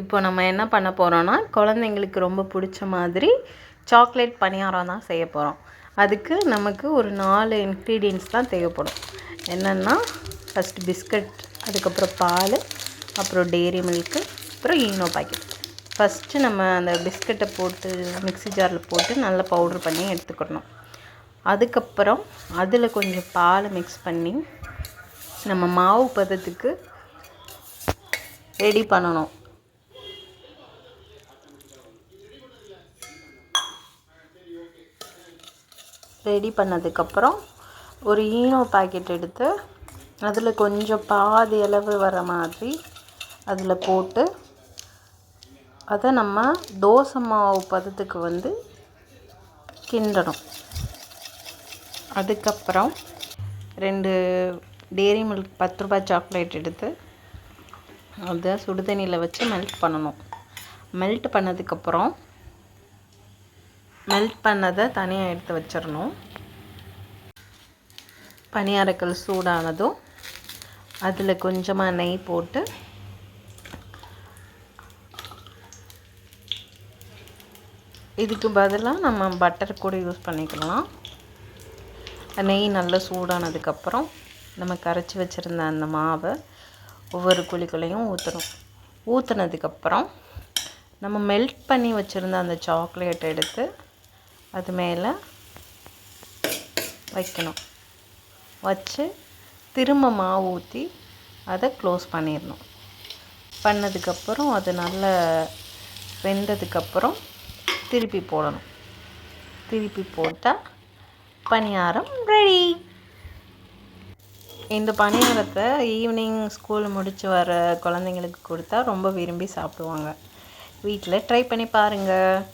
இப்போ நம்ம என்ன பண்ண போகிறோன்னா குழந்தைங்களுக்கு ரொம்ப பிடிச்ச மாதிரி சாக்லேட் பணியாரம் தான் செய்ய போகிறோம் அதுக்கு நமக்கு ஒரு நாலு இன்க்ரீடியன்ஸ் தான் தேவைப்படும். என்னென்னா ஃபஸ்ட்டு பிஸ்கட் அதுக்கப்புறம் பால் அப்புறம் டெய்ரி மில்க்கு அப்புறம் ஈனோ பாக்கெட் ஃபஸ்ட்டு நம்ம அந்த பிஸ்கட்டை போட்டு மிக்ஸி ஜாரில் போட்டு நல்லா பவுட்ரு பண்ணி எடுத்துக்கிடணும் அதுக்கப்புறம் அதில் கொஞ்சம் பால் மிக்ஸ் பண்ணி நம்ம மாவு பதத்துக்கு ரெடி பண்ணணும். ரெடி பண்ணதுக்கப்புறம் ஒரு ஈனோ பாக்கெட் எடுத்து அதில் கொஞ்சம் பாதி அளவு வர மாதிரி அதில் போட்டு அதை நம்ம தோசை மாவு பதத்துக்கு வந்து கிண்டணும். அதுக்கப்புறம் ரெண்டு டேரி மில்க் பத்து ரூபாய் சாக்லேட் எடுத்து அதை சுடுதண்ணியில் வச்சு மெல்ட் பண்ணணும். மெல்ட் பண்ணதுக்கப்புறம் மெல்ட் பண்ணதை தனியாக எடுத்து வச்சிடணும். பனியாரக்கல் சூடானதும் அதில் கொஞ்சமாக நெய் போட்டு இதுக்கு பதிலாக நம்ம பட்டர் கூட யூஸ் பண்ணிக்கலாம். நெய் நல்லா சூடானதுக்கப்புறம் நம்ம கரைச்சி வச்சுருந்த அந்த மாவை ஒவ்வொரு குழிக்குள்ளேயும் ஊற்றணும் ஊற்றுனதுக்கப்புறம் நம்ம மெல்ட் பண்ணி வச்சுருந்த அந்த சாக்லேட் எடுத்து அது மேலே வைக்கணும். வச்சு திரும்ப மாவு ஊற்றி அதை க்ளோஸ் பண்ணிடணும் பண்ணதுக்கப்புறம் அது நல்லா வெந்ததுக்கப்புறம் திருப்பி போடணும். திருப்பி போட்டால் பணியாரம் ரெடி இந்த பணியாரத்தை ஈவினிங் ஸ்கூல் முடித்து வர குழந்தைங்களுக்கு கொடுத்தா ரொம்ப விரும்பி சாப்பிடுவாங்க. வீட்டில் ட்ரை பண்ணி பாருங்கள்